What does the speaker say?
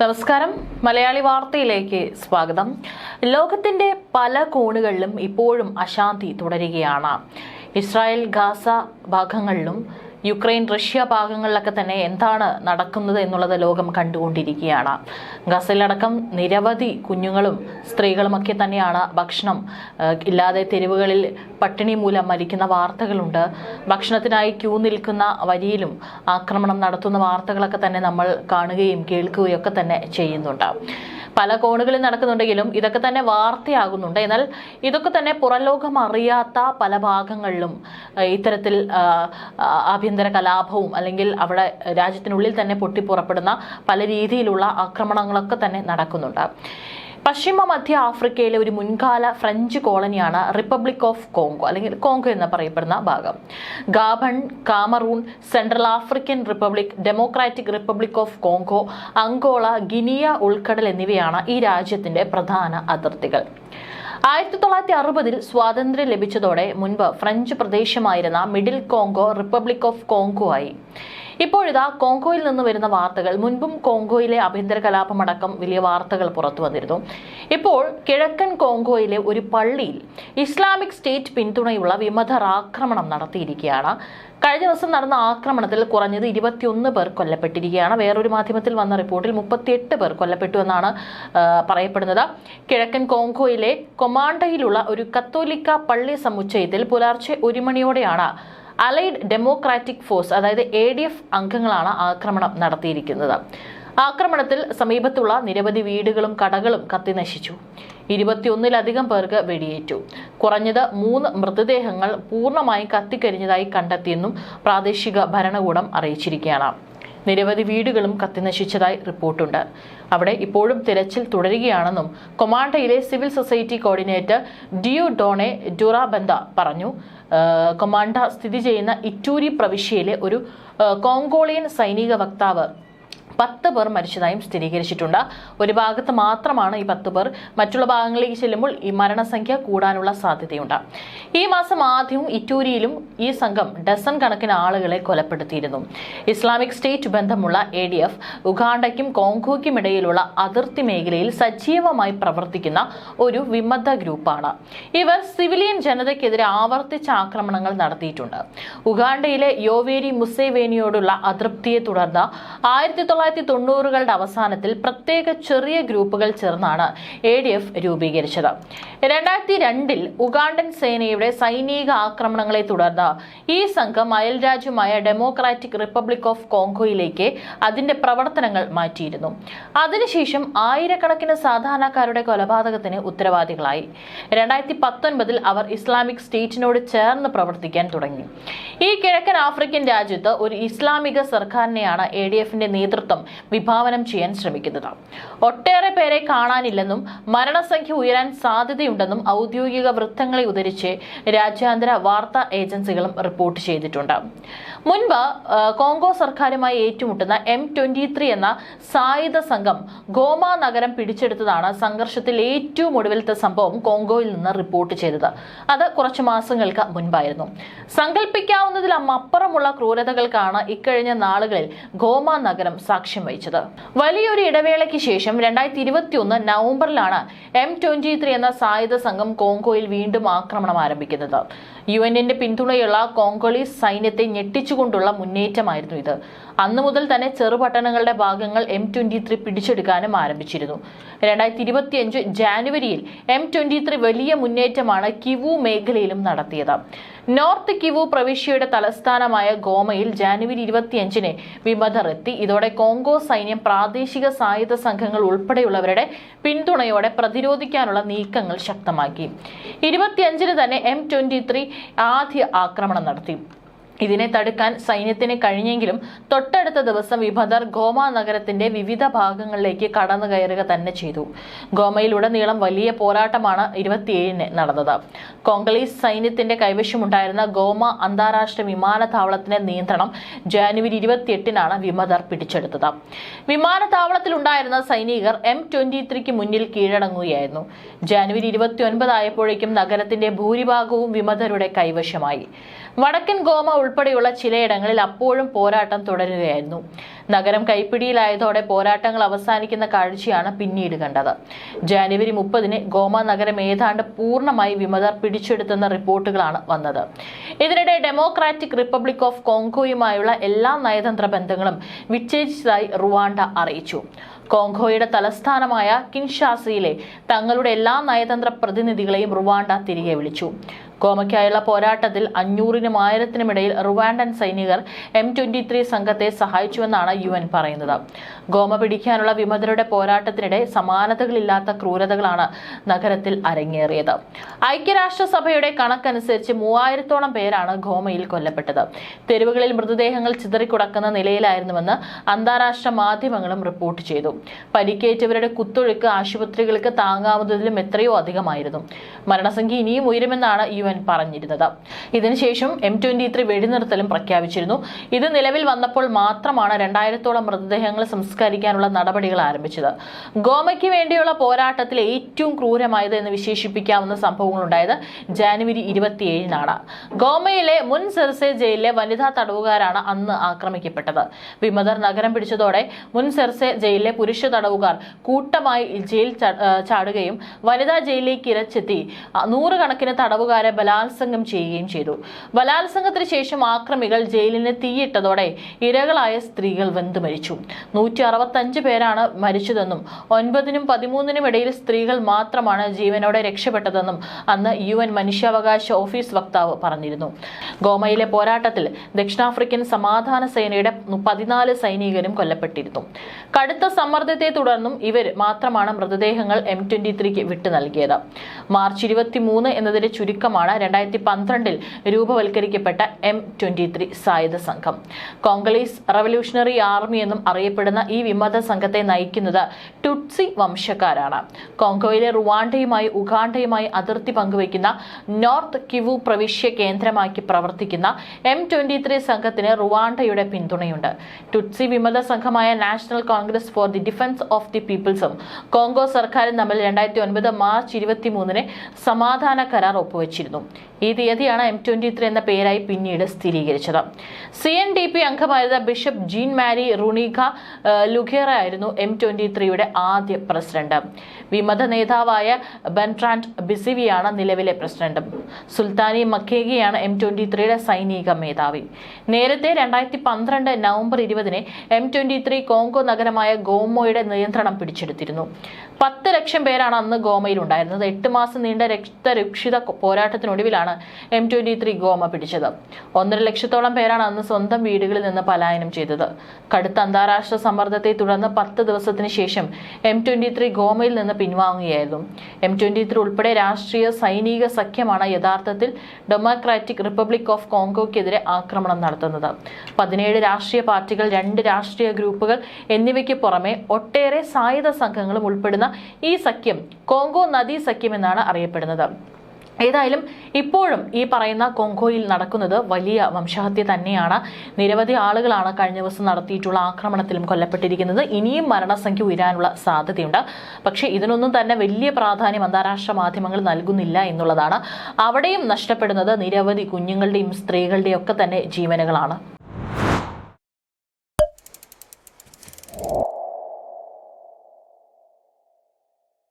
നമസ്കാരം. മലയാളി വാർത്തയിലേക്ക് സ്വാഗതം. ലോകത്തിന്റെ പല കോണുകളിലും ഇപ്പോഴും അശാന്തി തുടരുകയാണ്. ഇസ്രായേൽ ഗാസ ഭാഗങ്ങളിലും യുക്രൈൻ റഷ്യ ഭാഗങ്ങളിലൊക്കെ തന്നെ എന്താണ് നടക്കുന്നത് എന്നുള്ളത് ലോകം കണ്ടുകൊണ്ടിരിക്കുകയാണ്. ഗസയിലടക്കം നിരവധി കുഞ്ഞുങ്ങളും സ്ത്രീകളുമൊക്കെ തന്നെയാണ് ഭക്ഷണം ഇല്ലാതെ തെരുവുകളിൽ പട്ടിണി മൂലം മരിക്കുന്ന വാർത്തകളുണ്ട്. ഭക്ഷണത്തിനായി ക്യൂ നിൽക്കുന്ന വരിയിലും ആക്രമണം നടത്തുന്ന വാർത്തകളൊക്കെ തന്നെ നമ്മൾ കാണുകയും കേൾക്കുകയും ഒക്കെ തന്നെ ചെയ്യുന്നുണ്ട്. പല കോണുകളിൽ നടക്കുന്നുണ്ടെങ്കിലും ഇതൊക്കെ തന്നെ വാർത്തയാകുന്നുണ്ട്. എന്നാൽ ഇതൊക്കെ തന്നെ പുറംലോകം അറിയാത്ത പല ഭാഗങ്ങളിലും ഇത്തരത്തിൽ ആഭ്യന്തര കലാപവും അല്ലെങ്കിൽ അവിടെ രാജ്യത്തിനുള്ളിൽ തന്നെ പൊട്ടിപ്പുറപ്പെടുന്ന പല രീതിയിലുള്ള ആക്രമണങ്ങളൊക്കെ തന്നെ നടക്കുന്നുണ്ട്. പശ്ചിമ മധ്യ ആഫ്രിക്കയിലെ ഒരു മുൻകാല ഫ്രഞ്ച് കോളനിയാണ് റിപ്പബ്ലിക് ഓഫ് കോങ്കോ അല്ലെങ്കിൽ കോങ്കോ എന്ന് പറയപ്പെടുന്ന ഭാഗം. Gabon Cameroon Central African Republic Democratic Republic of Congo Angola Guinea ഉൾക്കടൽ എന്നിവയാണ് ഈ രാജ്യത്തിന്റെ പ്രധാന അതിർത്തികൾ. ആയിരത്തി തൊള്ളായിരത്തി അറുപതിൽ സ്വാതന്ത്ര്യം ലഭിച്ചതോടെ മുൻപ് French പ്രദേശമായിരുന്ന Middle Congo Republic of Congo ആയി. ഇപ്പോഴിതാ കോങ്കോയിൽ നിന്ന് വരുന്ന വാർത്തകൾ മുൻപും കോങ്കോയിലെ ആഭ്യന്തര കലാപമടക്കം വലിയ വാർത്തകൾ പുറത്തു വന്നിരുന്നു. ഇപ്പോൾ കിഴക്കൻ കോങ്കോയിലെ ഒരു പള്ളിയിൽ ഇസ്ലാമിക് സ്റ്റേറ്റ് പിന്തുണയുള്ള വിമതർ ആക്രമണം നടത്തിയിരിക്കുകയാണ്. കഴിഞ്ഞ ദിവസം നടന്ന ആക്രമണത്തിൽ കുറഞ്ഞത് ഇരുപത്തിയൊന്ന് പേർ കൊല്ലപ്പെട്ടിരിക്കുകയാണ്. വേറൊരു മാധ്യമത്തിൽ വന്ന റിപ്പോർട്ടിൽ മുപ്പത്തിയെട്ട് പേർ കൊല്ലപ്പെട്ടു എന്നാണ് പറയപ്പെടുന്നത്. കിഴക്കൻ കോങ്കോയിലെ കൊമാണ്ടയിലുള്ള ഒരു കത്തോലിക്ക പള്ളി സമുച്ചയത്തിൽ പുലർച്ചെ ഒരു മണിയോടെയാണ് അലൈഡ് ഡെമോക്രാറ്റിക് ഫോഴ്സ് അതായത് എ അംഗങ്ങളാണ് ആക്രമണം നടത്തിയിരിക്കുന്നത്. ആക്രമണത്തിൽ സമീപത്തുള്ള നിരവധി വീടുകളും കടകളും കത്തിനശിച്ചു ഇരുപത്തിയൊന്നിലധികം പേർക്ക് വെടിയേറ്റു. കുറഞ്ഞത് മൂന്ന് മൃതദേഹങ്ങൾ പൂർണമായും കത്തിക്കരിഞ്ഞതായി കണ്ടെത്തിയെന്നും പ്രാദേശിക ഭരണകൂടം അറിയിച്ചിരിക്കുകയാണ്. നിരവധി വീടുകളും കത്തിനശിച്ചതായി റിപ്പോർട്ടുണ്ട്. അവിടെ ഇപ്പോഴും തിരച്ചിൽ തുടരുകയാണെന്നും കൊമാണ്ടയിലെ civil society coordinator Dieudonne Durabanda പറഞ്ഞു. കൊമാണ്ട സ്ഥിതി ചെയ്യുന്ന ഇറ്റൂരി പ്രവിശ്യയിലെ ഒരു കോങ്കോളിയൻ സൈനിക വക്താവ് പത്ത് പേർ മരിച്ചതായും സ്ഥിരീകരിച്ചിട്ടുണ്ട്. ഒരു ഭാഗത്ത് മാത്രമാണ് ഈ പത്ത് പേർ. മറ്റുള്ള ഭാഗങ്ങളിലേക്ക് ചെല്ലുമ്പോൾ ഈ മരണസംഖ്യ കൂടാനുള്ള സാധ്യതയുണ്ട്. ഈ മാസം ആദ്യവും ഇറ്റൂരിയിലും ഈ സംഘം ഡസൺ കണക്കിന് ആളുകളെ കൊലപ്പെടുത്തിയിരുന്നു. ഇസ്ലാമിക് സ്റ്റേറ്റ് ബന്ധമുള്ള എ ഡി എഫ് ഉഗാണ്ടയ്ക്കും കോങ്കോയ്ക്കും ഇടയിലുള്ള അതിർത്തി മേഖലയിൽ സജീവമായി പ്രവർത്തിക്കുന്ന ഒരു വിമത ഗ്രൂപ്പാണ്. ഇവർ സിവിലിയൻ ജനതയ്ക്കെതിരെ ആവർത്തിച്ച ആക്രമണങ്ങൾ നടത്തിയിട്ടുണ്ട്. ഉഗാണ്ടയിലെ യോവേരി മുസേവേനിയോടുള്ള അതൃപ്തിയെ തുടർന്ന് ആയിരത്തി തൊള്ളായിരത്തി തൊണ്ണൂറുകളുടെ അവസാനത്തിൽ പ്രത്യേക ചെറിയ ഗ്രൂപ്പുകൾ ചേർന്നാണ് എ ഡി എഫ് രൂപീകരിച്ചത്. രണ്ടായിരത്തി രണ്ടിൽ ഉഗാണ്ടൻ സേനയുടെ സൈനിക ആക്രമണങ്ങളെ തുടർന്ന് ഈ സംഘം അയൽരാജ്യമായ ഡെമോക്രാറ്റിക് റിപ്പബ്ലിക് ഓഫ് കോങ്കോയിലേക്ക് അതിന്റെ പ്രവർത്തനങ്ങൾ മാറ്റിയിരുന്നു. അതിനുശേഷം ആയിരക്കണക്കിന് സാധാരണക്കാരുടെ കൊലപാതകത്തിന് ഉത്തരവാദികളായി. രണ്ടായിരത്തി പത്തൊൻപതിൽ അവർ ഇസ്ലാമിക് സ്റ്റേറ്റിനോട് ചേർന്ന് പ്രവർത്തിക്കാൻ തുടങ്ങി. ഈ കിഴക്കൻ ആഫ്രിക്കൻ രാജ്യത്ത് ഒരു ഇസ്ലാമിക സർക്കാരിനെയാണ് എ ഡി എഫിന്റെ നേതൃത്വം വിഭാവനം ചെയ്യാൻ ശ്രമിക്കുന്നത്. ഒട്ടേറെ പേരെ കാണാനില്ലെന്നും മരണസംഖ്യ ഉയരാൻ സാധ്യതയുണ്ടെന്നും ഔദ്യോഗിക വൃത്തങ്ങളെ ഉദ്ധരിച്ച് രാജ്യാന്തര വാർത്താ ഏജൻസികളും റിപ്പോർട്ട് ചെയ്തിട്ടുണ്ട്. മുൻപ് കോങ്കോ സർക്കാരുമായി ഏറ്റുമുട്ടുന്ന എം ട്വന്റി ത്രീ എന്ന സായുധ സംഘം ഗോമ നഗരം പിടിച്ചെടുത്തതാണ് സംഘർഷത്തിൽ ഏറ്റവും ഒടുവിലത്തെ സംഭവം കോങ്കോയിൽ നിന്ന് റിപ്പോർട്ട് ചെയ്തത്. അത് കുറച്ച് മാസങ്ങൾക്ക് മുൻപായിരുന്നു. സങ്കല്പിക്കാവുന്നതിലും അപ്പുറമുള്ള ക്രൂരതകൾക്കാണ് ഇക്കഴിഞ്ഞ നാളുകളിൽ ഗോമ നഗരം സാക്ഷ്യം വഹിച്ചത്. വലിയൊരു ഇടവേളയ്ക്ക് ശേഷം രണ്ടായിരത്തി ഇരുപത്തിയൊന്ന് നവംബറിലാണ് എം ട്വന്റി ത്രീ എന്ന സായുധ സംഘം കോങ്കോയിൽ വീണ്ടും ആക്രമണം ആരംഭിക്കുന്നത്. യു എന്നിന്റെ പിന്തുണയുള്ള കോങ്കോളീസ് സൈന്യത്തെ ഞെട്ടിച്ചുകൊണ്ടുള്ള മുന്നേറ്റമായിരുന്നു ഇത്. അന്നു മുതൽ തന്നെ ചെറുപട്ടണങ്ങളുടെ ഭാഗങ്ങൾ എം ട്വന്റി ത്രീ പിടിച്ചെടുക്കാനും ആരംഭിച്ചിരുന്നു. രണ്ടായിരത്തി ഇരുപത്തിയഞ്ച് ജാനുവരിയിൽ എം ട്വന്റി ത്രീ വലിയ മുന്നേറ്റമാണ് കിവു മേഖലയിലും നടത്തിയത്. നോർത്ത് കിവു പ്രവിശ്യയുടെ തലസ്ഥാനമായ ഗോമയിൽ ജാനുവരി ഇരുപത്തിയഞ്ചിന് വിമതർ എത്തി ഇതോടെ കോങ്കോ സൈന്യം പ്രാദേശിക സായുധ സംഘങ്ങൾ ഉൾപ്പെടെയുള്ളവരുടെ പിന്തുണയോടെ പ്രതിരോധിക്കാനുള്ള നീക്കങ്ങൾ ശക്തമാക്കി. ഇരുപത്തിയഞ്ചിന് തന്നെ എം ട്വന്റി ത്രീ ആദ്യ ആക്രമണം നടത്തി. ഇതിനെ തടുക്കാൻ സൈന്യത്തിന് കഴിഞ്ഞെങ്കിലും തൊട്ടടുത്ത ദിവസം വിഭദർ ഗോമ നഗരത്തിന്റെ വിവിധ ഭാഗങ്ങളിലേക്ക് കടന്നു കയറുക തന്നെ ചെയ്തു. ഗോമയിലുടനീളം വലിയ പോരാട്ടമാണ് ഇരുപത്തിയേഴിന് നടന്നത്. കോങ്കലീസ് സൈന്യത്തിന്റെ കൈവശമുണ്ടായിരുന്ന ഗോമ അന്താരാഷ്ട്ര വിമാനത്താവളത്തിന്റെ നിയന്ത്രണം ജാനുവരി ഇരുപത്തിയെട്ടിനാണ് വിമതർ പിടിച്ചെടുത്തത്. വിമാനത്താവളത്തിലുണ്ടായിരുന്ന സൈനികർ എം ട്വന്റി ത്രീക്ക് മുന്നിൽ കീഴടങ്ങുകയായിരുന്നു. ജാനുവരി ഇരുപത്തി ഒൻപതായപ്പോഴേക്കും നഗരത്തിന്റെ ഭൂരിഭാഗവും വിമതരുടെ കൈവശമായി. വടക്കൻ ഗോമ ഉൾപ്പെടെയുള്ള ചിലയിടങ്ങളിൽ അപ്പോഴും പോരാട്ടം തുടരുകയായിരുന്നു. നഗരം കൈപ്പിടിയിലായതോടെ പോരാട്ടങ്ങൾ അവസാനിക്കുന്ന കാഴ്ചയാണ് പിന്നീട് കണ്ടത്. ജാനുവരി മുപ്പതിന് ഗോമ നഗരം ഏതാണ്ട് പൂർണമായി വിമതർ പിടിച്ചെടുത്തെന്ന റിപ്പോർട്ടുകളാണ് വന്നത്. ഇതിനിടെ ഡെമോക്രാറ്റിക് റിപ്പബ്ലിക് ഓഫ് കോങ്കോയുമായുള്ള എല്ലാ നയതന്ത്ര ബന്ധങ്ങളും വിച്ഛേദിച്ചതായി റുവാണ്ട അറിയിച്ചു. കോങ്കോയുടെ തലസ്ഥാനമായ കിൻഷാസയിലെ തങ്ങളുടെ എല്ലാ നയതന്ത്ര പ്രതിനിധികളെയും റുവാണ്ട തിരികെ വിളിച്ചു. ഗോമയ്ക്കായുള്ള പോരാട്ടത്തിൽ അഞ്ഞൂറിനും ആയിരത്തിനും ഇടയിൽ റുവാണ്ടൻ സൈനികർ എം ട്വന്റി ത്രീ സംഘത്തെ സഹായിച്ചുവെന്നാണ് യു എൻ പറയുന്നത്. ഗോമ പിടിക്കാനുള്ള വിമതരുടെ പോരാട്ടത്തിനിടെ സമാനതകളില്ലാത്ത ക്രൂരതകളാണ് നഗരത്തിൽ അരങ്ങേറിയത്. ഐക്യരാഷ്ട്രസഭയുടെ കണക്കനുസരിച്ച് മൂവായിരത്തോളം പേരാണ് ഗോമയിൽ കൊല്ലപ്പെട്ടത്. തെരുവുകളിൽ മൃതദേഹങ്ങൾ ചിതറിക്കുടക്കുന്ന നിലയിലായിരുന്നുവെന്ന് അന്താരാഷ്ട്ര മാധ്യമങ്ങളും റിപ്പോർട്ട് ചെയ്തു. പരിക്കേറ്റവരുടെ കുത്തൊഴുക്ക് ആശുപത്രികൾക്ക് താങ്ങാവുന്നതിലും എത്രയോ അധികമായിരുന്നു. മരണസംഖ്യ ഇനിയും ഉയരുമെന്നാണ് യു എൻ പറഞ്ഞിരുന്നത്. ഇതിനുശേഷം എം ട്വന്റി ത്രീ വെടിനിർത്തലും പ്രഖ്യാപിച്ചിരുന്നു. ഇത് നിലവിൽ വന്നപ്പോൾ മാത്രമാണ് രണ്ടായിരത്തോളം മൃതദേഹങ്ങൾ സംസ്കരിക്കാനുള്ള നടപടികൾ ആരംഭിച്ചത്. ഗോമയ്ക്ക് വേണ്ടിയുള്ള പോരാട്ടത്തിൽ ഏറ്റവും ക്രൂരമായത് എന്ന് വിശേഷിപ്പിക്കാവുന്ന സംഭവങ്ങൾ ഉണ്ടായത് ജാനുവരി ഇരുപത്തിയേഴിനാണ്. ഗോമയിലെ മുൻ സെർസെ ജയിലിലെ വനിതാ തടവുകാരാണ് അന്ന് ആക്രമിക്കപ്പെട്ടത്. വിമതർ നഗരം പിടിച്ചതോടെ മുൻ സെർസെ ജയിലിലെ പുരുഷ തടവുകാർ കൂട്ടമായി ജയിൽ ചാടുകയും വനിതാ ജയിലിലേക്ക് ഇരച്ചെത്തി. നൂറുകണക്കിന് തടവുകാരെ ബലാത്സംഗം ചെയ്യുകയും ചെയ്തു. ബലാത്സംഗത്തിന് ശേഷം ആക്രമികൾ ജയിലിന് തീയിട്ടതോടെ ഇരകളായ സ്ത്രീകൾ വെന്തു മരിച്ചു. നൂറ്റി അറുപത്തഞ്ച് പേരാണ് മരിച്ചതെന്നും ഒൻപതിനും പതിമൂന്നിനും ഇടയിൽ സ്ത്രീകൾ മാത്രമാണ് ജീവനോടെ രക്ഷപ്പെട്ടതെന്നും അന്ന് യു എൻ മനുഷ്യാവകാശ ഓഫീസ് വക്താവ് പറഞ്ഞിരുന്നു. ഗോമയിലെ പോരാട്ടത്തിൽ ദക്ഷിണാഫ്രിക്കൻ സമാധാന സേനയുടെ പതിനാല് സൈനികരും കൊല്ലപ്പെട്ടിരുന്നു. കടുത്ത സമ്മർദ്ദത്തെ തുടർന്നും ഇവർ മാത്രമാണ് മൃതദേഹങ്ങൾ എം ട്വന്റി ത്രീക്ക് വിട്ടു നൽകിയത്. മാർച്ച് ഇരുപത്തി മൂന്ന് എന്നതിന്റെ ചുരുക്കമാണ് രണ്ടായിരത്തി പന്ത്രണ്ടിൽ രൂപവൽക്കരിക്കപ്പെട്ട എം ട്വന്റി ത്രീ സായുധ സംഘം. കോങ്കലീസ് റവല്യൂഷണറി ആർമി എന്നും അറിയപ്പെടുന്ന ഈ വിമത സംഘത്തെ നയിക്കുന്നത് ടുട്സി വംശക്കാരാണ്. കോങ്കോയിലെ റുവാണ്ടയുമായി ഉഗാണ്ടയുമായി അതിർത്തി പങ്കുവയ്ക്കുന്ന നോർത്ത് കിവു പ്രവിശ്യ കേന്ദ്രമാക്കി പ്രവർത്തിക്കുന്ന എം ട്വന്റി ത്രീ സംഘത്തിന് റുവാണ്ടയുടെ പിന്തുണയുണ്ട്. ടുട്സി വിമത സംഘമായ National Congress for the Defence of the പീപ്പിൾസും Congo സർക്കാരും തമ്മിൽ രണ്ടായിരത്തി ഒൻപത് മാർച്ച് ഇരുപത്തി മൂന്നിന് സമാധാന കരാർ ഒപ്പുവെച്ചിരുന്നു. 놈 ഈ തീയതിയാണ് എം ട്വന്റി ത്രീ എന്ന പേരായി പിന്നീട് സ്ഥിരീകരിച്ചത്. സി എൻ ഡി പി അംഗമായിരുന്ന bishop Jean Marie Runiga Lugerero ആയിരുന്നു എം ട്വന്റി ത്രീയുടെ ആദ്യ പ്രസിഡന്റ്. വിമത നേതാവായ ബൻട്രാൻഡ് ബിസിവിയാണ് നിലവിലെ പ്രസിഡന്റ്. സുൽത്താനി മക്കേഗിയാണ് എം ട്വന്റി ത്രീയുടെ സൈനിക മേധാവി. നേരത്തെ രണ്ടായിരത്തി പന്ത്രണ്ട് നവംബർ ഇരുപതിന് എം ട്വന്റി ത്രീ കോങ്കോ നഗരമായ ഗോമോയുടെ നിയന്ത്രണം പിടിച്ചെടുത്തിരുന്നു. പത്ത് ലക്ഷം പേരാണ് അന്ന് ഗോമയിൽ ഉണ്ടായിരുന്നത് എട്ട് മാസം നീണ്ട രക്തരക്ഷിത പോരാട്ടത്തിനൊടുവിലാണ് എം ട്വന്റി ത്രീ ഗോമ പിടിച്ചത്. ഒന്നര ലക്ഷത്തോളം പേരാണ് അന്ന് സ്വന്തം വീടുകളിൽ നിന്ന് പലായനം ചെയ്തത്. കടുത്ത അന്താരാഷ്ട്ര സമ്മർദ്ദത്തെ തുടർന്ന് പത്ത് ദിവസത്തിന് ശേഷം എം ട്വന്റി ത്രീ ഗോമയിൽ നിന്ന് പിൻവാങ്ങുകയായിരുന്നു. എം ട്വന്റി ത്രീ ഉൾപ്പെടെ രാഷ്ട്രീയ സൈനിക സഖ്യമാണ് യഥാർത്ഥത്തിൽ ഡെമോക്രാറ്റിക് റിപ്പബ്ലിക് ഓഫ് കോങ്കോക്കെതിരെ ആക്രമണം നടത്തുന്നത്. പതിനേഴ് രാഷ്ട്രീയ പാർട്ടികൾ രണ്ട് രാഷ്ട്രീയ ഗ്രൂപ്പുകൾ എന്നിവയ്ക്ക് പുറമെ ഒട്ടേറെ സായുധ സംഘങ്ങളും ഉൾപ്പെടുന്ന ഈ സഖ്യം കോങ്കോ നദീ സഖ്യം എന്നാണ് അറിയപ്പെടുന്നത്. ഏതായാലും ഇപ്പോഴും ഈ പറയുന്ന കോങ്കോയിൽ നടക്കുന്നത് വലിയ വംശഹത്യ തന്നെയാണ്. നിരവധി ആളുകളാണ് കഴിഞ്ഞ ദിവസം നടത്തിയിട്ടുള്ള ആക്രമണത്തിലും കൊല്ലപ്പെട്ടിരിക്കുന്നത്. ഇനിയും മരണസംഖ്യ ഉയരാനുള്ള സാധ്യതയുണ്ട്. പക്ഷേ ഇതിനൊന്നും തന്നെ വലിയ പ്രാധാന്യം അന്താരാഷ്ട്ര മാധ്യമങ്ങൾ നൽകുന്നില്ല എന്നുള്ളതാണ്. അവിടെയും നഷ്ടപ്പെടുന്നത് നിരവധി കുഞ്ഞുങ്ങളുടെയും സ്ത്രീകളുടെയും ഒക്കെ തന്നെ ജീവനുകളാണ്.